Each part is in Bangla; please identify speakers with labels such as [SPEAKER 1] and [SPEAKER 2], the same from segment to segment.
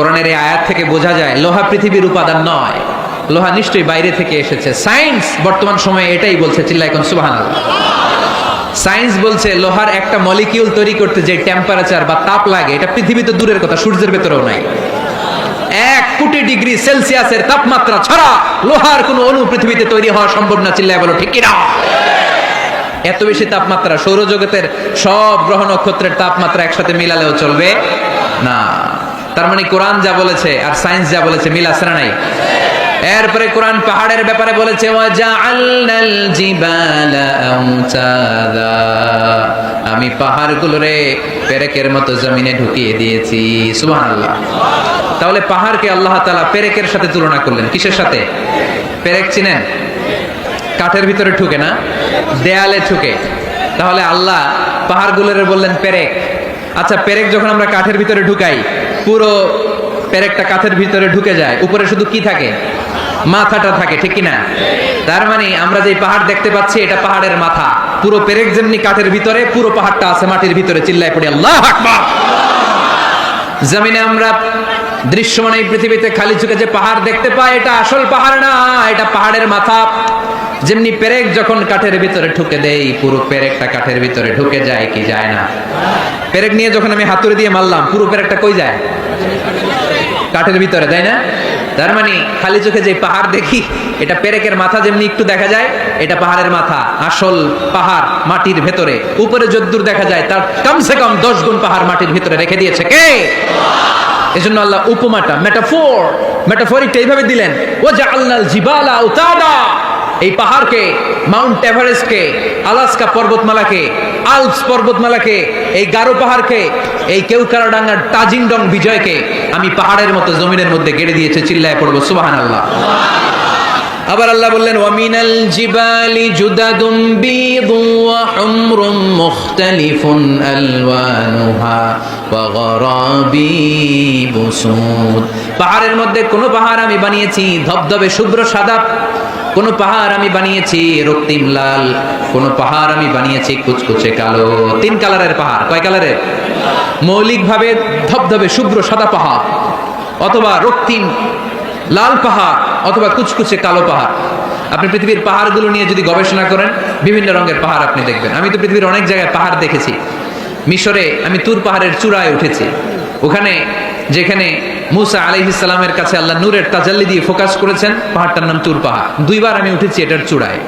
[SPEAKER 1] কোরআনের এই আয়াত থেকে বোঝা যায়, লোহা পৃথিবীর উপাদান নয়। লোহা নিশ্চয়ই বাইরে থেকে এসেছে। সায়েন্স বর্তমান সময়ে এটাই বলছে চিল্লা এখন সুবাহান সায়েন্স বলছে, লোহার একটা মলিকিউল তৈরি করতে যে টেম্পারেচার বা তাপ লাগে, এটা পৃথিবীতে দূরের কথা, সূর্যের ভেতরেও নাই। এক কোটি ডিগ্রি সেলসিয়াসের তাপমাত্রা ছাড়া লোহার কোনো অণু পৃথিবীতে তৈরি হওয়া সম্ভব না, চিল্লায় বলো, ঠিক কিনা? এত বেশি তাপমাত্রা, সৌরজগতের সব গ্রহ নক্ষত্রের তাপমাত্রা একসাথে মিলালেও চলবে না। তার মানে কোরআন যা বলেছে আর সায়েন্স যা বলেছে মিল আছে না নাই? এরপরে কোরআন পাহাড়ের ব্যাপারে বলেছে আমি পাহাড়গুলোরে পেরেকের মতো জমিনে ঢুকিয়ে দিয়েছি, সুবহানাল্লাহ। তাহলে পাহাড়কে আল্লাহ তাআলা পেরেকের সাথে তুলনা করলেন, কিসের সাথে? পেরেক চিনেন? কাঠের ভিতরে ঠুকে না? দেয়ালে ঠুকে তাহলে আল্লাহ পাহাড়গুলোরে বললেন, পেরেক। আচ্ছা পেরেক যখন আমরা কাঠের ভিতরে ঢুকাই পুরো পেরেকটা কাঠের ভিতরে ঢুকে যায়। উপরে শুধু কি থাকে? মাথাটা থাকে, ঠিক কি না তার মানে আমরা যে পাহাড় দেখতে পাচ্ছি, এটা পাহাড়ের মাথা। পুরো পেরেক যেমনি কাঠের ভিতরে, পুরো পাহাড়টা আছে মাটির ভিতরে, চিল্লায় পড়ি, আল্লাহ জমিনে আমরা দৃশ্যমান এই পৃথিবীতে খালি চোখে যে পাহাড় দেখতে পাই, এটা আসল পাহাড় না, এটা পাহাড়ের মাথা। যেমনি পেরেক যখন কাঠের ভিতরে ঢুকে দেই, পুরো পেরেকটা কাঠের ভিতরে ঢুকে যায় কি যায় না। পেরেক নিয়ে যখন আমি হাতুড়ি দিয়ে মারলাম, পুরো পেরেকটা কই যায়? কাঠের ভিতরে, তাই না? তার মানে খালি চোখে যে পাহাড় দেখি, এটা পেরেকের মাথা যেমনি একটু দেখা যায়, এটা পাহাড়ের মাথা, আসল পাহাড় মাটির ভেতরে। উপরে যদ্দূর দেখা যায়, তার কমসে কম দশ গুণ পাহাড় মাটির ভিতরে রেখে দিয়েছে। কে? এজন্য আল্লাহ উপমাটা মেটাফোর মেটাফোরিকটা এইভাবে দিলেন ও যে আল্লাহ জিবালা উতাদা। এই পাহাড়কে, মাউন্ট এভারেস্টকে, আলাস্কা পর্বতমালাকে, আলপস পর্বতমালাকে, এই গারো পাহাড়কে, এই কেউকারাডাঙ্গার তাজিংডং বিজয়কে আমি পাহাড়ের মতো জমিনের মধ্যে গেড়ে দিয়েছে, চিল্লায় পড়ব সুবাহান আল্লাহ আবার আল্লাহ বললেন, ওয়ামিনাল জিবালি জুদাদুম বিদু ওয়া হুমরুম মুখতালিফুন আলওয়ানুহা ওয়া গরাবিবু সুদ পাহাড়ের মধ্যে কোন পাহাড় আমি বানিয়েছি ধবধবে শুভ্র সাদা কোন পাহাড় আমি বানিয়েছি, রক্তিম লাল। কোন পাহাড় আমি বানিয়েছি, কুচকুচে কালো। তিন কালারের পাহাড়। কয় কালারের? মৌলিকভাবে ধবধবে, শুভ্র সাদা পাহাড়। অথবা রক্তিম লাল পাহাড়, অথবা কুচকুচে কালো পাহাড়। আপনি পৃথিবীর পাহাড়গুলো নিয়ে যদি গবেষণা করেন, বিভিন্ন রঙের পাহাড় আপনি দেখবেন। আমি তো পৃথিবীর অনেক জায়গায় পাহাড় দেখেছি। মিশরে আমি তুর পাহাড়ের চূড়ায় উঠেছি। ওখানে, যেখানে মুসা আলাইহিসালামের কাছে আল্লাহ নূরের তাজাল্লি দিয়ে ফোকাস করেছেন, পাহাড়টার নাম তুর পাহাড়। দুইবার আমি উঠেছি এটার চূড়ায়।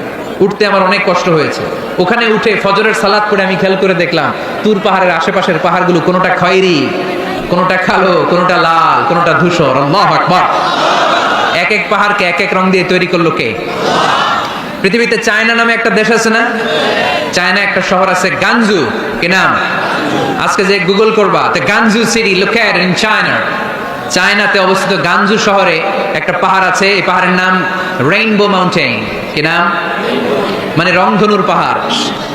[SPEAKER 1] উঠতে আমার অনেক কষ্ট হয়েছে। ওখানে উঠে ফজরের সালাদ পরে আমি খেয়াল করে দেখলাম, তুর পাহাড়ের আশেপাশের পাহাড়গুলো কোনোটা খয়েরি, কোনোটা কালো, কোনোটা লাল, কোনোটা ধূসর। এক এক পাহাড়কে এক এক রং দিয়ে তৈরি করল কে? পৃথিবীতে চায়না নামে একটা দেশ আছে না? চায়না একটা শহর আছে গানজু। কি নাম? আজকে যে গুগল করবা Guangzhou city locate in China চায়নাতে অবস্থিত গানজু শহরে একটা পাহাড় আছে। এই পাহাড়ের নাম রেইনবো মাউন্টেন কি নাম? মানে রংধনুর পাহাড়।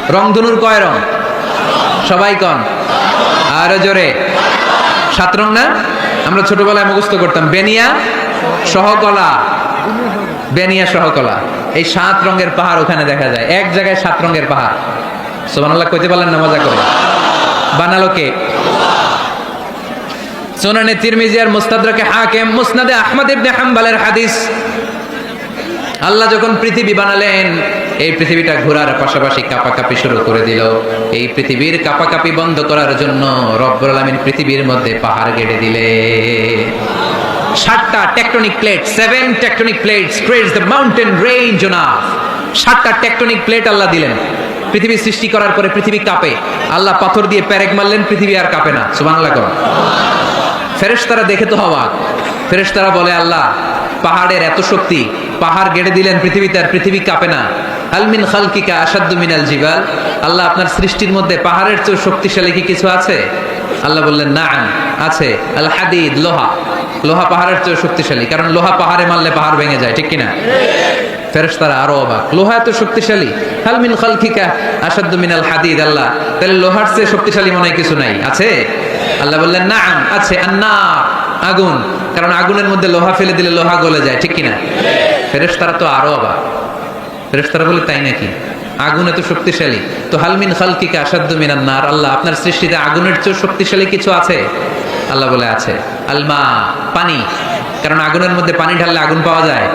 [SPEAKER 1] রংধনুর কয় রং? সবাই কন। আরও জোরে। সাত রং না? আমরা ছোটবেলায় মুখস্থ করতাম। বেনিয়া সহকলা। বেনিয়া সহকলা। এই সাত রঙের পাহাড় ওখানে দেখা যায়। এক জায়গায় সাত রঙের পাহাড়। সোমানাল্লাহ কইতে পারলেন না, মজা করে। বানালো কে? সোনানে তিরমিজিয়ার মুস্তাদরাকে হাকিম, মুসনাদে আহমদ ইবনে হাম্বালের হাদিস। আল্লাহ যখন পৃথিবী বানালেন, এই পৃথিবীটা ঘোরার পাশাপাশি কাপাকাপি শুরু করে দিল। এই পৃথিবীর কাপাকাপি বন্ধ করার জন্য রব্বুল আলামিন পৃথিবীর মধ্যে পাহাড় গেড়ে দিলে। সাতটা tectonic plate seven tectonic plate creates the mountain range earth সাতটা টেকটনিক প্লেট আল্লাহ দিলেন। পৃথিবী সৃষ্টি করার পরে পৃথিবী কাঁপে। আল্লাহ পাথর দিয়ে প্যারেক মারলেন, পৃথিবী আর কাঁপে না। সুবহানাল্লাহ করো। ফেরেশতারা দেখে তো হওয়াক ফেরেশতারা বলে, আল্লাহ, পাহাড়ের এত শক্তি, পাহাড় গেড়ে দিলেন পৃথিবীতে আর পৃথিবী কাঁপে না। আলমিন খালকিকা আসাদ্দু মিনাল জিবাল? আল্লাহ, আপনার সৃষ্টির মধ্যে পাহাড়ের চেয়ে শক্তিশালী কি কিছু আছে? আল্লাহ বললেন না আছে। আল হাদিদ, লোহা। লোহা পাহাড়ের চেয়ে শক্তিশালী, কারণ লোহা পাহাড়ে মারলে পাহাড় ভেঙে যায়, ঠিক কিনা? ফেরেশতারা আরও অবাক, লোহা এত শক্তিশালী? হালমিন খালকিকা আসাদ্দু মিনাল হাদিদ, আল্লাহ, তাহলে লোহার চেয়ে শক্তিশালী মনে হয় কিছু নাই, আছে? আল্লাহ বললেন না আছে আন্না আগুন। কারণ আগুনের মধ্যে লোহা ফেলে দিলে লোহা গলে যায়, ঠিক কিনা? ফেরেশতারা তো আরও অবাক। ফেরেশতারা বলে, তাই নাকি? আগুন এত শক্তিশালী। তো হালমিন খালকিকে আসাদ্দু মিনান নার। আল্লাহ, আপনার সৃষ্টিতে আগুনের চেয়ে শক্তিশালী কিছু আছে? আল্লাহ বলে, আছে। আলমা পানি। কারণ আগুনের মধ্যে পানি ঢাললে আগুন পাওয়া যায়।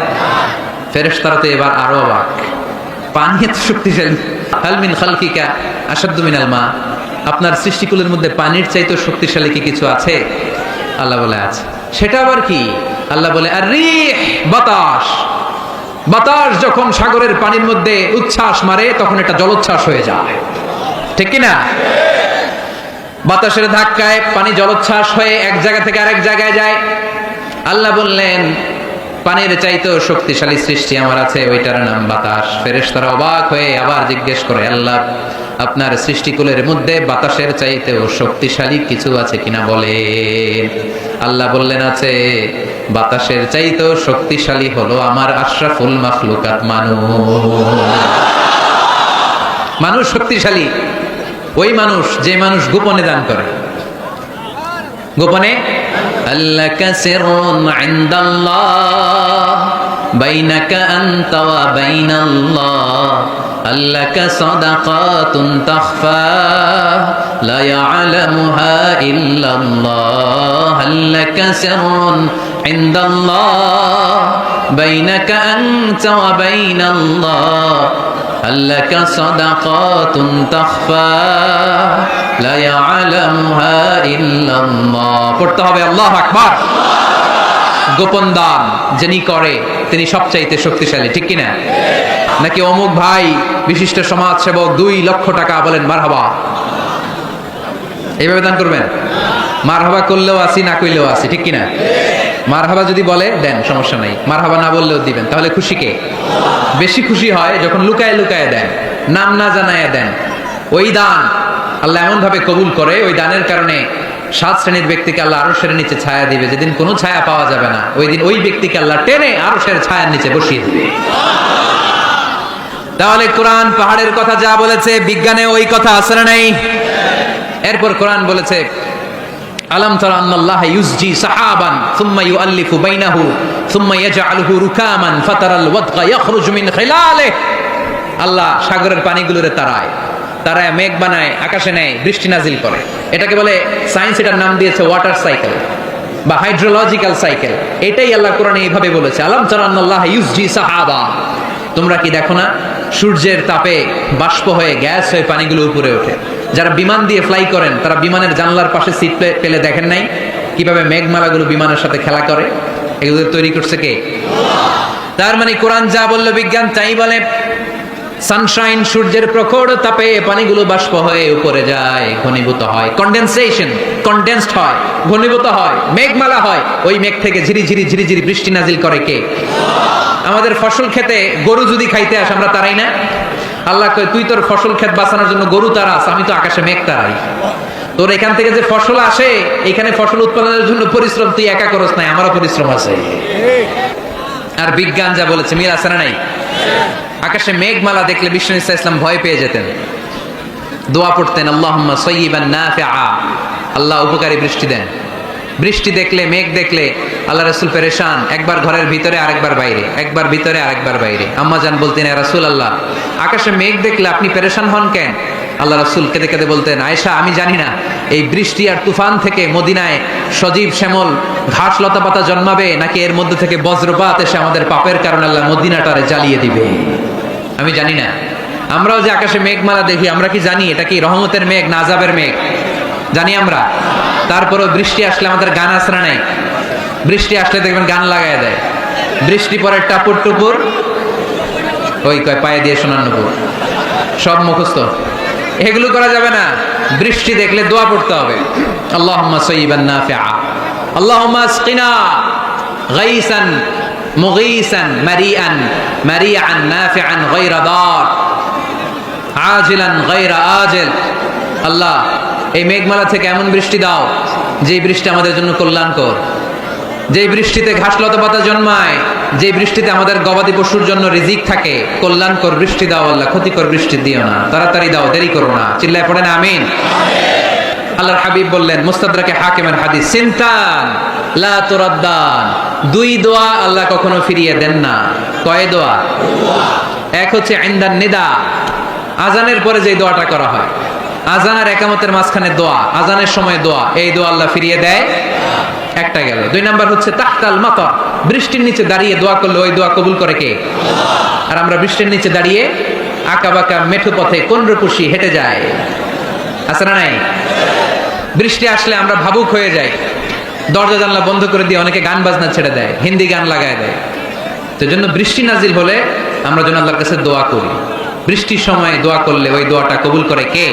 [SPEAKER 1] ফেরেশতারা তো এবার আরও অবাক। পানি এত শক্তিশালী। হালমিন খালকিকা আসাদ্দু মিনাল মা। আপনার সৃষ্টিকুলের মধ্যে পানির চাইতে শক্তিশালী কি কিছু আছে? আল্লাহ বলে, আছে। সেটা আবার কি? আল্লাহ বলে, আর বাতাস। বাতাস যখন সাগরের পানির মধ্যে উচ্ছ্বাস মারে, তখন এটা জলোচ্ছ্বাস হয়ে যায়। ঠিক কি না বাতাসের ধাক্কায় পানি জলোচ্ছ্বাস হয়ে এক জায়গা থেকে আরেক জায়গায় যায়। আল্লাহ বললেন, পানির চাইতেও শক্তিশালী সৃষ্টি আমার আছে, ওইটার নাম বাতাস। ফেরেশতারা অবাক হয়ে আবার জিজ্ঞেস করে, আল্লাহ আপনার সৃষ্টিকুলের মধ্যে বাতাসের চাইতেও শক্তিশালী কিছু আছে কিনা বলেন। আল্লাহ বললেন, আছে। বাতাসের চাইতেও শক্তিশালী হলো আমার আশরাফুল মাখলুকাত মানুষ। মানুষ শক্তিশালী। ওই মানুষ যে মানুষ গোপনে দান করে। গোপনে? বাইনাল্লাহ। আল্লাকা সাদাকাতুন তাখফা, লা ইয়ালামুহা ইল্লাল্লাহ। আল্লাকা সিররুন ইনদাল্লাহ, বাইনাকা আনতা ওয়া বাইনাল্লাহ। আল্লাকা সাদাকাতুন তাখফা, লা ইয়ালামুহা ইল্লাল্লাহ। পড়তে হবে আল্লাহু আকবার। গোপন দান যিনি করে, তিনি সবচাইতে শক্তিশালী, ঠিক কিনা? নাকি অমুক ভাই, বিশিষ্ট সমাজ সেবক দুই লক্ষ টাকা বলেন, মারহাবা। এইভাবে দান করবেন? মারহাবা করলেও আসি, না করলেও আসি, ঠিক কিনা? মারহাবা যদি বলে, দেন, সমস্যা নাই। মারহাবা না বললেও দিবেন। তাহলে খুশি কে? বেশি খুশি হয় যখন লুকায় লুকায় দেন, নাম না জানায় দেন। ওই দান আল্লাহ এমন ভাবে কবুল করে, ওই দানের কারণে সাত শ্রেণির ব্যক্তিকে আল্লাহ আরও সেরে নিচে ছায়া দিবে। যেদিন কোনো ছায়া পাওয়া যাবে না, ওই দিন ওই ব্যক্তিকে আল্লাহ টেনে আরও সের ছায়ার নিচে বসিয়ে দিবে। তাহলে কোরআন পাহাড়ের কথা যা বলেছে, বিজ্ঞানে ওই কথা আছে না নাই? এরপর কোরআন বলেছে, আলম তরা সাহাবান, সুম্মা বাইনাহু, সুম্মা ইয়াজআলুহু রুকামান, ফাতারাল ওয়াদকা মিন খিলালিহি আল্লাহ সাগরের পানিগুলোরে তারায় তারায় মেঘ বানায়, আকাশে নেয়, বৃষ্টি নাজিল করে। এটাকে বলে সায়েন্স এটার নাম দিয়েছে ওয়াটার সাইকেল বা হাইড্রোলজিক্যাল সাইকেল। এটাই আল্লাহ কোরআনে এইভাবে বলেছে, আলম তরা আন্নাল্লাহ ইউসজি সাহাবা তোমরা কি দেখো না? সূর্যের তাপে বাষ্প হয়ে গ্যাস হয়ে পানিগুলো উপরে ওঠে। যারা বিমান দিয়ে ফ্লাই করেন, তারা বিমানের জানলার পাশে সিট পেলে দেখেন নাই? কীভাবে মেঘমালাগুলো বিমানের সাথে খেলা করে? এগুলো তৈরি করছে কে? তার মানে কোরআন যা বলল, বিজ্ঞান তাই বলে। সানশাইন সূর্যের প্রখর তাপে পানিগুলো বাষ্প হয়ে উপরে যায় ঘনীভূত হয়। কন্ডেনসেশন কন্ডেন্সড হয় ঘনীভূত হয় মেঘমালা হয়। ওই মেঘ থেকে ঝিরি ঝিরি ঝিরি ঝিরি বৃষ্টি নাজিল করে কে? আমাদের ফসল খেতে গরু যদি খাইতে আস আমরা তারাই না? আল্লাহ কয় তুই তোর ফসল ক্ষেত বাঁচানোর জন্য গরু তারাস আমি তো আকাশে মেঘ তারাই। তোর এখান থেকে যে ফসল আসে এখানে ফসল উৎপাদনের জন্য পরিশ্রম তুই একা করস নাই আমারও পরিশ্রম আছে। আর বিজ্ঞান যা বলেছে মিল আছে না নাই? আকাশে মেঘমালা দেখলে বিষ্ণু ইসা ইসলাম ভয় পেয়ে যেতেন। দোয়া পড়তেন আল্লাহ সৈবান আল্লাহ উপকারী বৃষ্টি দেন। বৃষ্টি দেখলে, মেঘ দেখলে, আল্লাহ রসুল পেরেশান। একবার ঘরের ভিতরে, আরেকবার বাইরে। একবার ভিতরে, আরেকবার বাইরে। আম্মা জান বলতেন রাসুল আল্লাহ আকাশে মেঘ দেখলে আপনি পেরেশান হন কেন? আল্লাহ রসুল কেঁদে কেঁদে বলতেন, আয়েশা, আমি জানি না। এই বৃষ্টি আর তুফান থেকে মদিনায় সজীব শ্যামল ঘাস লতা পাতা জন্মাবে, নাকি এর মধ্যে থেকে বজ্রপাত এসে আমাদের পাপের কারণে আল্লাহ মদিনাটারে জ্বালিয়ে দিবে? আমি জানি না। আমরাও যে আকাশে মেঘমালা দেখি, আমরা কি জানি? এটা কি রহমতের মেঘ নাজাবের মেঘ? জানি আমরা। তারপরও বৃষ্টি আসলে আমাদের গান আসরা নাই? বৃষ্টি আসলে দেখবেন গান লাগায় দেয়। বৃষ্টি পরে টাপুর টুপুর, ওই কয় পায়ে দিয়ে শোনার নুপুর সব মুখস্থ। এগুলো করা যাবে না। বৃষ্টি দেখলে দোয়া পড়তে হবে। আল্লাহুম্মা আসকিনা গাইসান আল্লাহ এই মেঘমালা থেকে এমন বৃষ্টি দাও যে বৃষ্টি আমাদের জন্য কল্যাণকর। যে বৃষ্টিতে ঘাসলতা পাতা জন্মায় যে বৃষ্টিতে আমাদের গবাদি পশুর জন্য রিজিক থাকে, কল্যাণকর বৃষ্টি দাও আল্লাহ, ক্ষতিকর বৃষ্টি দিও না। তাড়াতাড়ি দাও, দেরি করো না। চিল্লায় পড়েন আমিন। আল্লাহর হাবিব বললেন, মুস্তাদরাকে হাকিমের হাদিস, সিনতান লা তুরাদ্দান। দুই দোয়া আল্লাহ কখনো ফিরিয়ে দেন না। কয় দোয়া? এক হচ্ছে ইনদান নিদা। আজানের পরে যে দোয়াটা করা হয়। আজান আর একামতের মাঝখানে দোয়া, আজানের সময় দোয়া, এই দোয়া আল্লাহ ফিরিয়ে দেয়। একটা গেল। দুই নাম্বার হচ্ছে, তাহতাল মাতা বৃষ্টির নিচে দাঁড়িয়ে দোয়া করলে ওই দোয়া কবুল করে কে? আর আমরা বৃষ্টির নিচে দাঁড়িয়ে আঁকা বাঁকা মেঠো পথে কোন হেঁটে যায় আছে না নাই? বৃষ্টি আসলে আমরা ভাবুক হয়ে যাই। দরজা জানলা বন্ধ করে দিয়ে অনেকে গান বাজনা ছেড়ে দেয়, হিন্দি গান লাগায় দেয়। তো জন্য বৃষ্টি নাজিল হলে আমরা যেন আল্লাহর কাছে দোয়া করি। বৃষ্টির সময় দোয়া করলে ওই দোয়াটা কবুল করে কে?